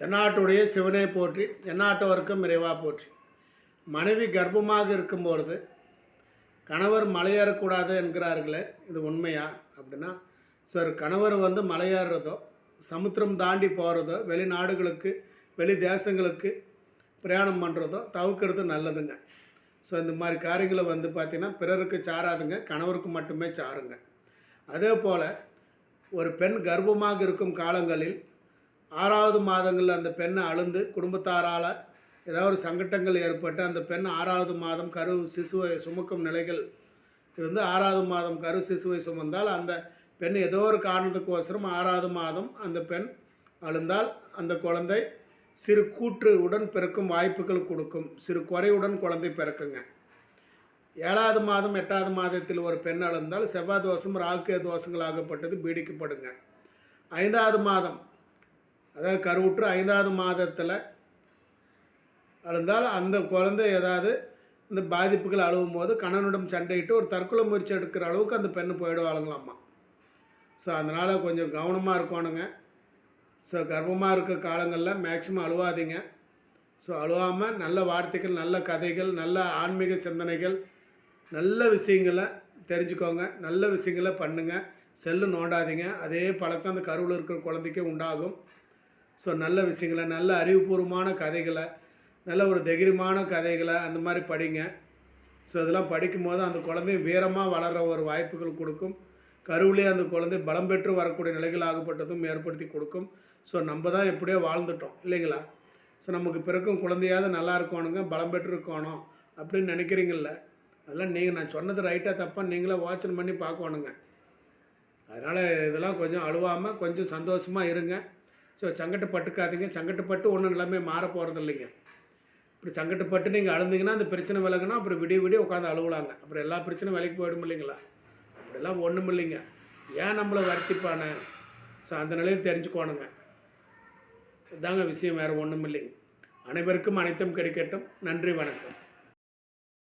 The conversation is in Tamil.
தென்னாட்டுடைய சிவனை போற்றி தென்னாட்டோருக்கும் இறைவா போற்றி. மனைவி கர்ப்பமாக இருக்கும்பொழுது கணவர் மலையேறக்கூடாது என்கிறார்களே இது உண்மையா? அப்படின்னா சார் கணவர் வந்து மலையேறுறதோ சமுத்திரம் தாண்டி போகிறதோ வெளிநாடுகளுக்கு வெளி தேசங்களுக்கு பிரயாணம் பண்ணுறதோ தவிர்க்கிறது நல்லதுங்க. ஸோ இந்த மாதிரி காரியங்களை வந்து பார்த்திங்கன்னா பிறருக்கு சாராதுங்க கணவருக்கு மட்டுமே சாருங்க. அதே போல் ஒரு பெண் கர்ப்பமாக இருக்கும் காலங்களில் ஆறாவது மாதங்களில் அந்த பெண்ணை அழுந்து குடும்பத்தாரால் ஏதாவது ஒரு சங்கட்டங்கள் ஏற்பட்டு அந்த பெண் ஆறாவது மாதம் கரு சிசுவை சுமக்கும் நிலைகள் இருந்து ஆறாவது மாதம் கரு சிசுவை சுமந்தால் அந்த பெண் ஏதோ ஒரு காரணத்துக்கோசரம் ஆறாவது மாதம் அந்த பெண் அழுந்தால் அந்த குழந்தை சிறு கூற்று உடன் பிறக்கும் வாய்ப்புகள் கொடுக்கும். சிறு குறையுடன் குழந்தை பிறக்குங்க. ஏழாவது மாதம் எட்டாவது மாதத்தில் ஒரு பெண் அழுந்தால் செவ்வாய் தோஷம் ராகு தோஷங்களாகப்பட்டது பீடிக்கப்படுங்க. ஐந்தாவது மாதம் அதாவது கருவுற்று ஐந்தாவது மாதத்தில் அழுந்தால் அந்த குழந்தை ஏதாவது இந்த பாதிப்புகள் அழுவும் போது கணவனிடம் சண்டையிட்டு ஒரு தற்கொலை முயற்சி எடுக்கிற அளவுக்கு அந்த பெண்ணு போயிடுவாளுங்களாம்மா ஸோ அதனால் கொஞ்சம் கவனமாக இருக்கணுங்க. ஸோ கர்ப்பமாக இருக்க காலங்களில் மேக்ஸிமம் அழுவாதீங்க. ஸோ அழுவாமல் நல்ல வார்த்தைகள் நல்ல கதைகள் நல்ல ஆன்மீக சிந்தனைகள் நல்ல விஷயங்களை தெரிஞ்சுக்கோங்க. நல்ல விஷயங்களை பண்ணுங்கள் செல்லு நோண்டாதீங்க. அதே பழக்கம் அந்த கருவில் இருக்கிற குழந்தைக்கே உண்டாகும். ஸோ நல்ல விஷயங்களை நல்ல அறிவுபூர்வமான கதைகளை நல்ல ஒரு தைரியமான கதைகளை அந்த மாதிரி படிங்க. ஸோ இதெல்லாம் படிக்கும்போது அந்த குழந்தையும் வீரமாக வளர்கிற ஒரு வாய்ப்புகள் கொடுக்கும். கருவிலே அந்த குழந்தை பலம் பெற்று வரக்கூடிய நிலைகள் ஆகப்பட்டதும் ஏற்படுத்தி கொடுக்கும். ஸோ நம்ம தான் எப்படியோ வாழ்ந்துட்டோம் இல்லைங்களா? ஸோ நமக்கு பிறக்கும் குழந்தையாவது நல்லா இருக்கணுங்க பலம் பெற்று இருக்கணும் அப்படின்னு நினைக்கிறீங்கள அதெல்லாம் நீங்கள் நான் சொன்னது ரைட்டாக தப்பாக நீங்களே வாட்சன் பண்ணி பார்க்கணுங்க. அதனால் இதெல்லாம் கொஞ்சம் அழுவாமல் கொஞ்சம் சந்தோஷமாக இருங்க. ஸோ சங்கட்டப்பட்டுக்காதீங்க சங்கட்டப்பட்டு ஒன்றும் நிலைமை மாற போகிறது இல்லைங்க இப்படி சங்கட்டப்பட்டு நீங்கள் அழுந்தீங்கன்னா அந்த பிரச்சனை விலகுனா அப்புறம் விடிய விடிய உட்காந்து அழுவலாங்க. அப்புறம் எல்லா பிரச்சனையும் விலைக்கு போயிடும் இல்லைங்களா? அப்படிலாம் ஒன்றும் இல்லைங்க. ஏன் நம்மளை வருத்திப்பானே? ஸோ அந்த நிலையில் தெரிஞ்சுக்கோணுங்க. இதாங்க விஷயம் வேறு ஒன்றும் இல்லைங்க. அனைவருக்கும் அனைத்தும் கிடைக்கட்டும். நன்றி வணக்கம்.